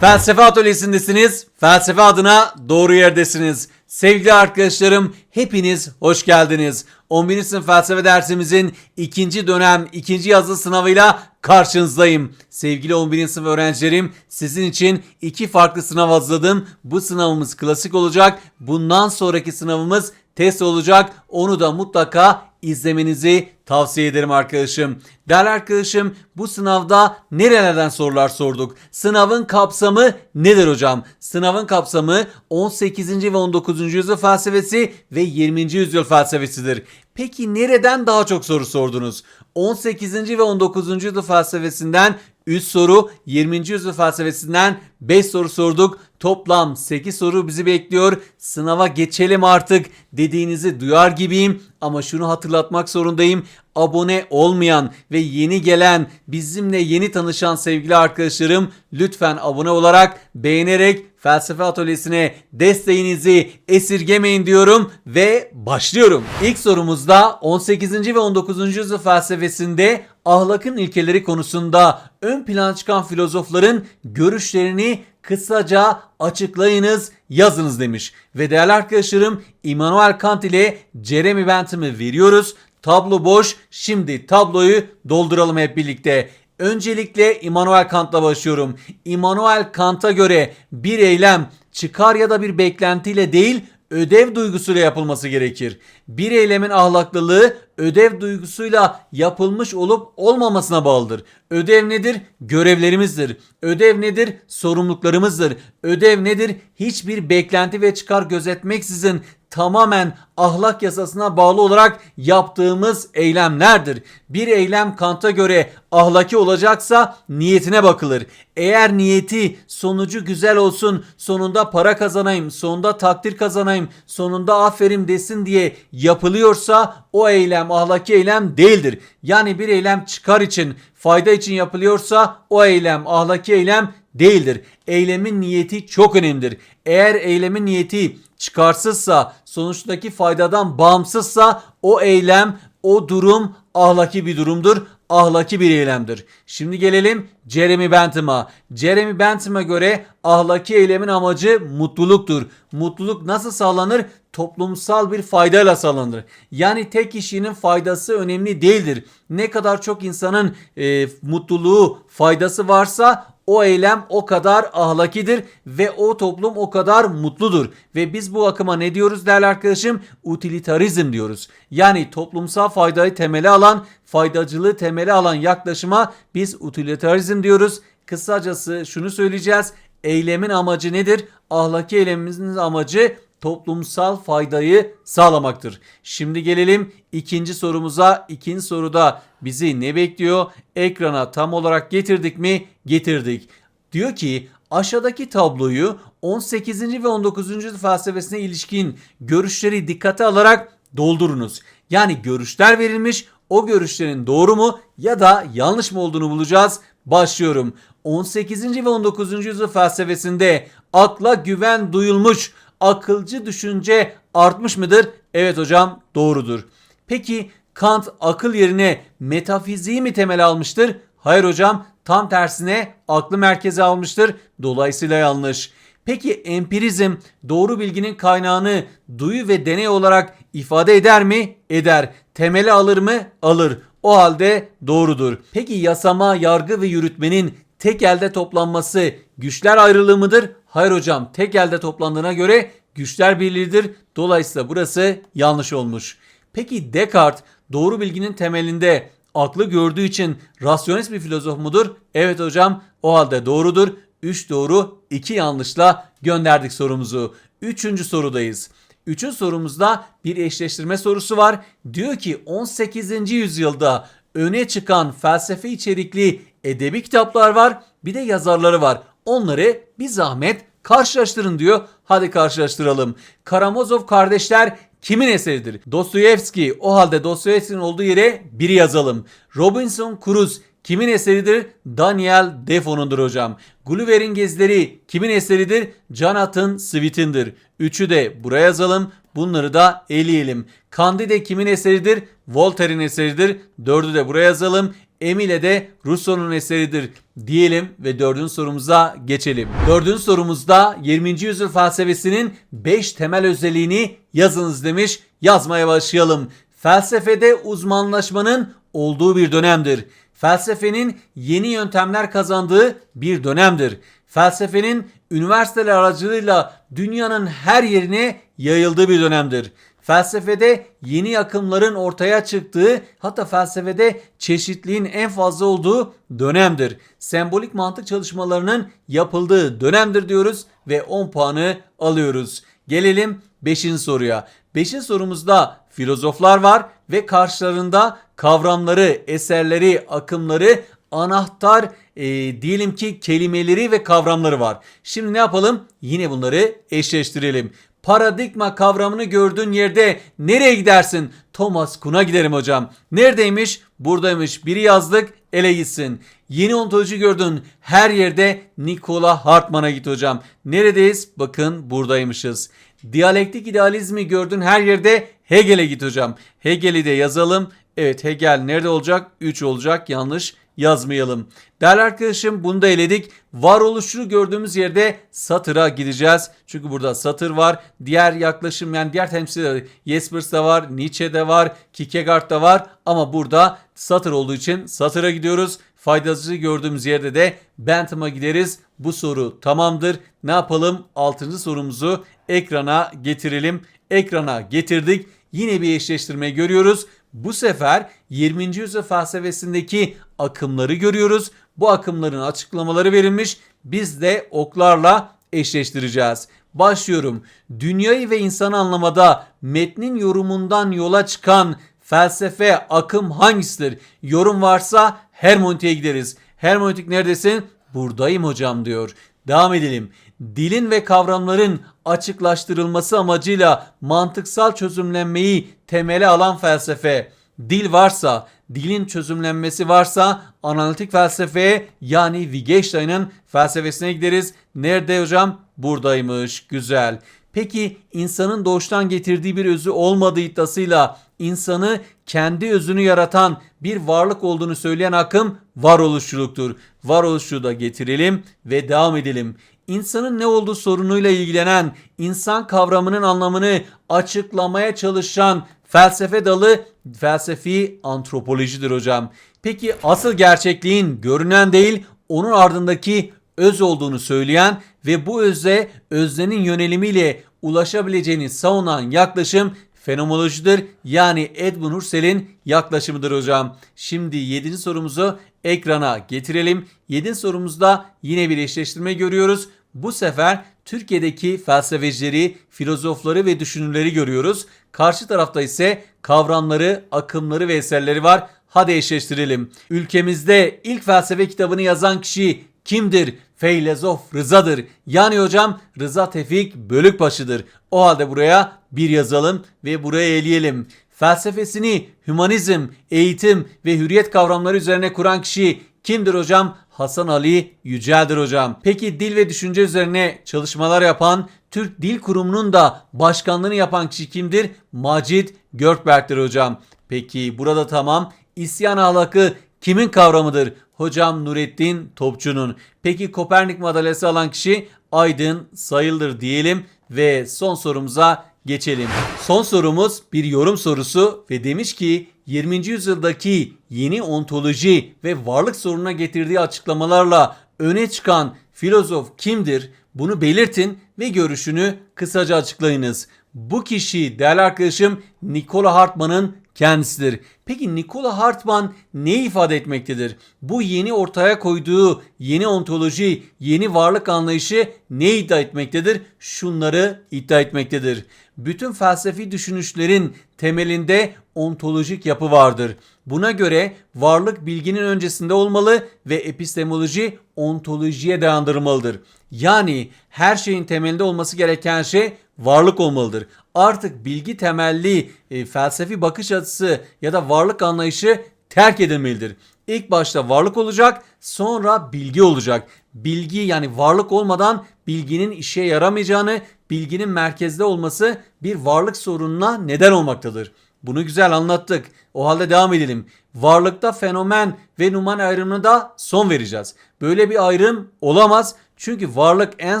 Felsefe atölyesindesiniz. Felsefe adına doğru yerdesiniz. Sevgili arkadaşlarım hepiniz hoş geldiniz. 11. sınıf felsefe dersimizin ikinci dönem ikinci yazılı sınavıyla karşınızdayım. Sevgili 11. sınıf öğrencilerim sizin için iki farklı sınav hazırladım. Bu sınavımız klasik olacak. Bundan sonraki sınavımız test olacak. Onu da mutlaka izlemenizi tavsiye ederim arkadaşım. Değerli arkadaşım bu sınavda nerelerden sorular sorduk? Sınavın kapsamı nedir hocam? Sınavın kapsamı 18. ve 19. yüzyıl felsefesi ve 20. yüzyıl felsefesidir. Peki nereden daha çok soru sordunuz? 18. ve 19. yüzyıl felsefesinden 3 soru, 20. yüzyıl felsefesinden 5 soru sorduk. Toplam 8 soru bizi bekliyor. Sınava geçelim artık dediğinizi duyar gibiyim ama şunu hatırlatmak zorundayım. Abone olmayan ve yeni gelen, bizimle yeni tanışan sevgili arkadaşlarım lütfen abone olarak, beğenerek Felsefe Atölyesi'ne desteğinizi esirgemeyin diyorum ve başlıyorum. İlk sorumuzda 18. ve 19. yüzyıl felsefesinde ahlakın ilkeleri konusunda ön plana çıkan filozofların görüşlerini kısaca açıklayınız, yazınız demiş. Ve değerli arkadaşlarım Immanuel Kant ile Jeremy Bentham'ı veriyoruz. Tablo boş. Şimdi tabloyu dolduralım hep birlikte. Öncelikle Immanuel Kant'la başlıyorum. Immanuel Kant'a göre bir eylem çıkar ya da bir beklentiyle değil ödev duygusuyla yapılması gerekir. Bir eylemin ahlaklılığı ödev duygusuyla yapılmış olup olmamasına bağlıdır. Ödev nedir? Görevlerimizdir. Ödev nedir? Sorumluluklarımızdır. Ödev nedir? Hiçbir beklenti ve çıkar gözetmeksizin tamamen ahlak yasasına bağlı olarak yaptığımız eylemlerdir. Bir eylem Kant'a göre ahlaki olacaksa niyetine bakılır. Eğer niyeti sonucu güzel olsun, sonunda para kazanayım, sonunda takdir kazanayım, sonunda aferin desin diye yapılıyorsa o eylem ahlaki eylem değildir. Yani bir eylem çıkar için, fayda için yapılıyorsa o eylem ahlaki eylem değildir. Eylemin niyeti çok önemlidir. Eğer eylemin niyeti çıkarsızsa, sonuçtaki faydadan bağımsızsa o eylem, o durum ahlaki bir durumdur. Ahlaki bir eylemdir. Şimdi gelelim Jeremy Bentham'a. Jeremy Bentham'a göre ahlaki eylemin amacı mutluluktur. Mutluluk nasıl sağlanır? Toplumsal bir faydayla sağlanır. Yani tek kişinin faydası önemli değildir. Ne kadar çok insanın e, mutluluğu, faydası varsa o eylem o kadar ahlakidir ve o toplum o kadar mutludur. Ve biz bu akıma ne diyoruz değerli arkadaşım? Utilitarizm diyoruz. Yani toplumsal faydayı temeli alan, faydacılığı temeli alan yaklaşıma biz utilitarizm diyoruz. Kısacası şunu söyleyeceğiz. Eylemin amacı nedir? Ahlaki eylemimizin amacı toplumsal faydayı sağlamaktır. Şimdi gelelim ikinci sorumuza. İkinci soruda bizi ne bekliyor? Ekrana tam olarak getirdik mi? Getirdik. Diyor ki aşağıdaki tabloyu 18. ve 19. yüzyıl felsefesine ilişkin görüşleri dikkate alarak doldurunuz. Yani görüşler verilmiş o görüşlerin doğru mu ya da yanlış mı olduğunu bulacağız. Başlıyorum. 18. ve 19. yüzyıl felsefesinde akla güven duyulmuş, akılcı düşünce artmış mıdır? Evet hocam doğrudur. Peki Kant akıl yerine metafiziği mi temel almıştır? Hayır hocam tam tersine aklı merkeze almıştır. Dolayısıyla yanlış. Peki empirizm doğru bilginin kaynağını duyu ve deney olarak ifade eder mi? Eder. Temeli alır mı? Alır. O halde doğrudur. Peki yasama, yargı ve yürütmenin tek elde toplanması güçler ayrılığı mıdır? Hayır hocam tek elde toplandığına göre güçler birliğidir. Dolayısıyla burası yanlış olmuş. Peki Descartes doğru bilginin temelinde aklı gördüğü için rasyonist bir filozof mudur? Evet hocam o halde doğrudur. 3 doğru 2 yanlışla gönderdik sorumuzu. Üçüncü sorudayız. Üçüncü sorumuzda bir eşleştirme sorusu var. Diyor ki 18. yüzyılda öne çıkan felsefe içerikli edebi kitaplar var. Bir de yazarları var. Onları bir zahmet karşılaştırın diyor. Hadi karşılaştıralım. Karamazov kardeşler kimin eseridir? Dostoyevski. O halde Dostoyevski'nin olduğu yere biri yazalım. Robinson Crusoe kimin eseridir? Daniel Defoe'nundur hocam. Gulliver'in gezileri kimin eseridir? Jonathan Swift'indir. Üçü de buraya yazalım. Bunları da eleyelim. Candide kimin eseridir? Voltaire'in eseridir. Dördü de buraya yazalım. Emile de Rousseau'nun eseridir diyelim ve dördüncü sorumuza geçelim. Dördüncü sorumuzda 20. yüzyıl felsefesinin 5 temel özelliğini yazınız demiş. Yazmaya başlayalım. Felsefede uzmanlaşmanın olduğu bir dönemdir. Felsefenin yeni yöntemler kazandığı bir dönemdir. Felsefenin üniversiteler aracılığıyla dünyanın her yerine yayıldığı bir dönemdir. Felsefede yeni akımların ortaya çıktığı hatta felsefede çeşitliğin en fazla olduğu dönemdir. Sembolik mantık çalışmalarının yapıldığı dönemdir diyoruz ve 10 puanı alıyoruz. Gelelim 5. soruya. 5. sorumuzda filozoflar var ve karşılarında kavramları, eserleri, akımları, anahtar e, diyelim ki kelimeleri ve kavramları var. Şimdi ne yapalım? Yine bunları eşleştirelim. Paradigma kavramını gördüğün yerde nereye gidersin? Thomas Kuhn'a giderim hocam. Neredeymiş? Buradaymış. Biri yazdık ele gitsin. Yeni ontoloji gördün. Her yerde Nikola Hartmann'a git hocam. Neredeyiz? Bakın buradaymışız. Diyalektik idealizmi gördün her yerde Hegel'e git hocam. Hegel'i de yazalım. Evet Hegel nerede olacak? 3 olacak. Yanlış yazmayalım. Değerli arkadaşım bunu da eledik. Varoluşu gördüğümüz yerde satıra gideceğiz. Çünkü burada satır var. Diğer yaklaşım yani diğer temsilciler Jespers'da var, Nietzsche'de var, Kierkegaard'da var. Ama burada satır olduğu için satıra gidiyoruz. Faydası gördüğümüz yerde de Bentham'a gideriz. Bu soru tamamdır. Ne yapalım? 6. sorumuzu ekrana getirelim. Ekrana getirdik. Yine bir eşleştirme görüyoruz. Bu sefer 20. yüzyıl felsefesindeki akımları görüyoruz. Bu akımların açıklamaları verilmiş. Biz de oklarla eşleştireceğiz. Başlıyorum. Dünyayı ve insanı anlamada metnin yorumundan yola çıkan felsefe akım hangisidir? Yorum varsa hermontiye gideriz. Hermontik neredesin? Buradayım hocam diyor. Devam edelim. Dilin ve kavramların açıklaştırılması amacıyla mantıksal çözümlenmeyi temele alan felsefe. Dil varsa, dilin çözümlenmesi varsa analitik felsefeye yani Wittgenstein'ın felsefesine gideriz. Nerede hocam? Buradaymış. Güzel. Peki insanın doğuştan getirdiği bir özü olmadığı iddiasıyla insanı kendi özünü yaratan bir varlık olduğunu söyleyen akım varoluşçuluktur. Varoluşçuluğu da getirelim ve devam edelim. İnsanın ne olduğu sorunuyla ilgilenen, insan kavramının anlamını açıklamaya çalışan felsefe dalı felsefi antropolojidir hocam. Peki asıl gerçekliğin görünen değil, onun ardındaki öz olduğunu söyleyen ve bu öze öznenin yönelimiyle ulaşabileceğini savunan yaklaşım fenomenolojidir. Yani Edmund Husserl'in yaklaşımıdır hocam. Şimdi 7. sorumuzu ekrana getirelim. 7. sorumuzda yine bir eşleştirme görüyoruz. Bu sefer Türkiye'deki felsefecileri, filozofları ve düşünürleri görüyoruz. Karşı tarafta ise kavramları, akımları ve eserleri var. Hadi eşleştirelim. Ülkemizde ilk felsefe kitabını yazan kişi kimdir? Feylezof Rıza'dır. Yani hocam Rıza Tevfik Bölükbaşı'dır. O halde buraya bir yazalım ve buraya eleyelim. Felsefesini hümanizm, eğitim ve hürriyet kavramları üzerine kuran kişi kimdir hocam? Hasan Ali Yücel'dir hocam. Peki dil ve düşünce üzerine çalışmalar yapan Türk Dil Kurumu'nun da başkanlığını yapan kişi kimdir? Macit Görkberk'tir hocam. Peki burada tamam. İsyan ahlakı kimin kavramıdır? Hocam Nurettin Topçu'nun. Peki Kopernik madalyası alan kişi Aydın Sayıldır diyelim ve son sorumuza geçelim. Son sorumuz bir yorum sorusu ve demiş ki 20. yüzyıldaki yeni ontoloji ve varlık sorununa getirdiği açıklamalarla öne çıkan filozof kimdir? Bunu belirtin ve görüşünü kısaca açıklayınız. Bu kişi değerli arkadaşım Nikola Hartmann'ın kendisidir. Peki Nikola Hartmann ne ifade etmektedir? Bu yeni ortaya koyduğu yeni ontoloji, yeni varlık anlayışı ne iddia etmektedir? Şunları iddia etmektedir. Bütün felsefi düşünüşlerin temelinde ontolojik yapı vardır. Buna göre varlık bilginin öncesinde olmalı ve epistemoloji ontolojiye dayandırılmalıdır. Yani her şeyin temelinde olması gereken şey varlık olmalıdır. Artık bilgi temelli e, felsefi bakış açısı ya da varlık anlayışı terk edilmelidir. İlk başta varlık olacak, sonra bilgi olacak. Bilgi yani varlık olmadan bilginin işe yaramayacağını, bilginin merkezde olması bir varlık sorununa neden olmaktadır. Bunu güzel anlattık. O halde devam edelim. Varlıkta fenomen ve numan ayrımına da son vereceğiz. Böyle bir ayrım olamaz. Çünkü varlık en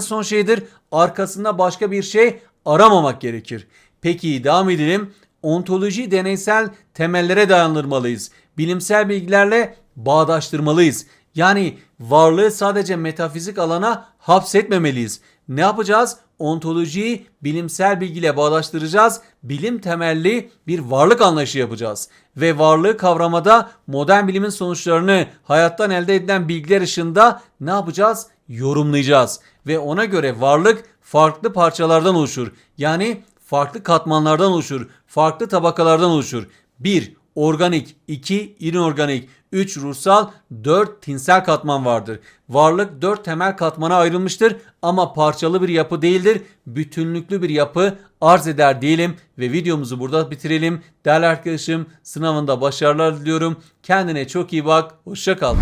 son şeydir. Arkasında başka bir şey aramamak gerekir. Peki devam edelim. Ontoloji deneysel temellere dayandırmalıyız. Bilimsel bilgilerle bağdaştırmalıyız. Yani varlığı sadece metafizik alana hapsetmemeliyiz. Ne yapacağız? Ontolojiyi bilimsel bilgiyle bağdaştıracağız. Bilim temelli bir varlık anlayışı yapacağız. Ve varlığı kavramada modern bilimin sonuçlarını hayattan elde edilen bilgiler ışığında ne yapacağız? Yorumlayacağız. Ve ona göre varlık farklı parçalardan oluşur. Yani farklı katmanlardan oluşur. Farklı tabakalardan oluşur. 1. Organik 2. inorganik 3. Ruhsal 4. Tinsel katman vardır. Varlık 4 temel katmana ayrılmıştır ama parçalı bir yapı değildir. Bütünlüklü bir yapı arz eder diyelim ve videomuzu burada bitirelim. Değerli arkadaşım sınavında başarılar diliyorum. Kendine çok iyi bak. Hoşça kal.